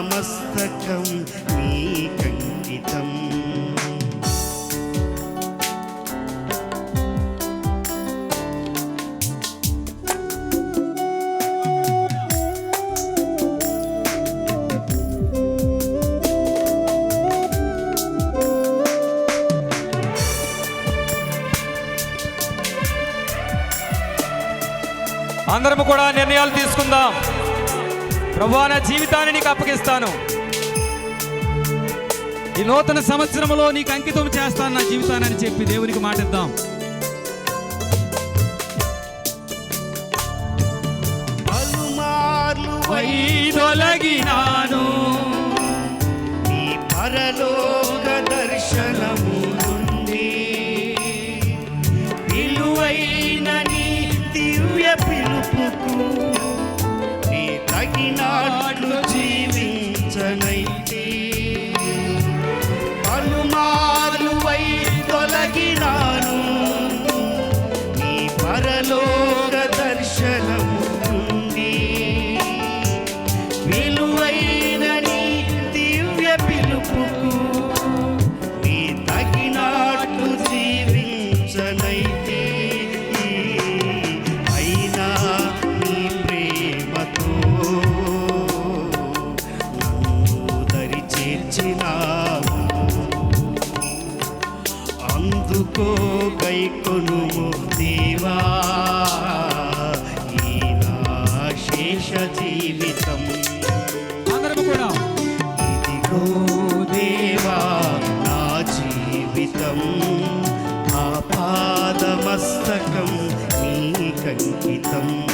ఆపాదమస్తకం నీకంకితం అందరము కూడా నిర్ణయాలు తీసుకుందాం. ప్రభా నా జీవితాన్ని నీకు అప్పగిస్తాను. ఈ నూతన సంవత్సరంలో నీకు అంకితం చేస్తాను నా జీవితాన్ని అని చెప్పి దేవునికి మాటిద్దాం పలుమార్లు వైదొలగినాను నీ పరలోక జీవించనైతే పలుమార్లు అందుకో గైకొనుము దేవా. ఈ శేష జీవితం. అందరము కూడా. ఇదిగో దేవా నా జీవితం. ఆపాదమస్తకం నీకంకితం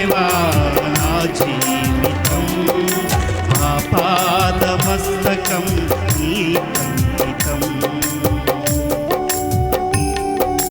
దేవా నా జీవితం